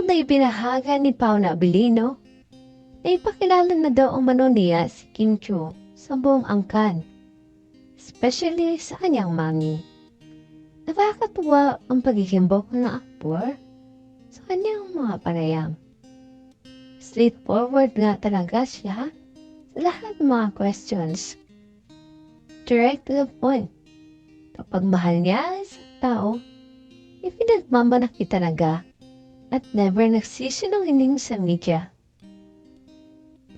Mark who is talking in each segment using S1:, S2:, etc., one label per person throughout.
S1: Sunod na ibinahaga ni Paula Abilino na ipakilala na daw ang niya si Kim Chu sa buong angkan, especially sa kanyang mami. Nakakatuwa ang pagkikimbok ng aktor sa kanyang mga panayam. Straightforward nga talaga siya sa lahat ng mga questions. Direct to the point. Kapag mahal niya isang tao, ipinagmamalaki talaga at never nagsisinungaling sa media.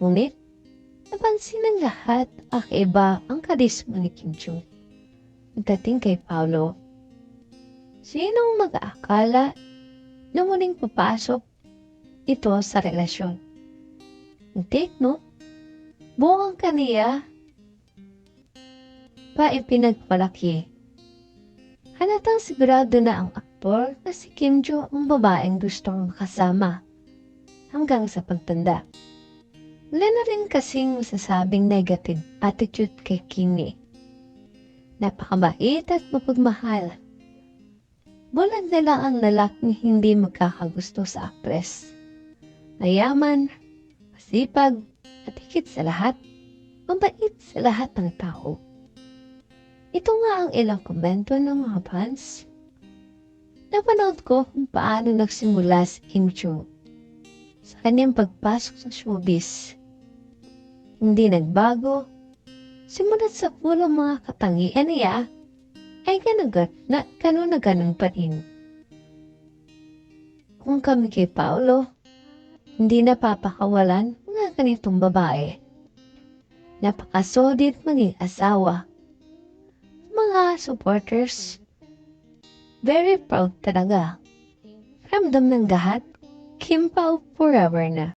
S1: Ngunit, napansin ng lahat ang iba ang karisma ni Kim Jong. Pagdating kay Paolo, sinong mag-aakala na muling papasok ito sa relasyon? Hindi, no? Buong kaniya pa ipinagpalaki. Halatang sigurado na ang aktor na si Kim Jo ang babaeng gustong makasama hanggang sa pagtanda. Wala na rin kasing masasabing negative attitude kay Kimi. Napakabait at mapagmahal. Bulag na lang ang lalaking hindi magkakagusto sa actress. Mayaman, masipag, at higit sa lahat, mabait sa lahat ng tao. Ito nga ang ilang komento ng mga fans. Napanood ko kung paano nagsimula si Kim Cho sa kanyang pagpasok sa showbiz. Hindi nagbago. Simulat sa puro mga katangian niya, ay ganun na ganun na ganun pa rin. Kung kami kay Paolo, hindi napapakawalan mga ganitong babae. Napakasolid maging asawa mga supporters, very proud talaga. Ramdam ng lahat, Kim Pao forever na.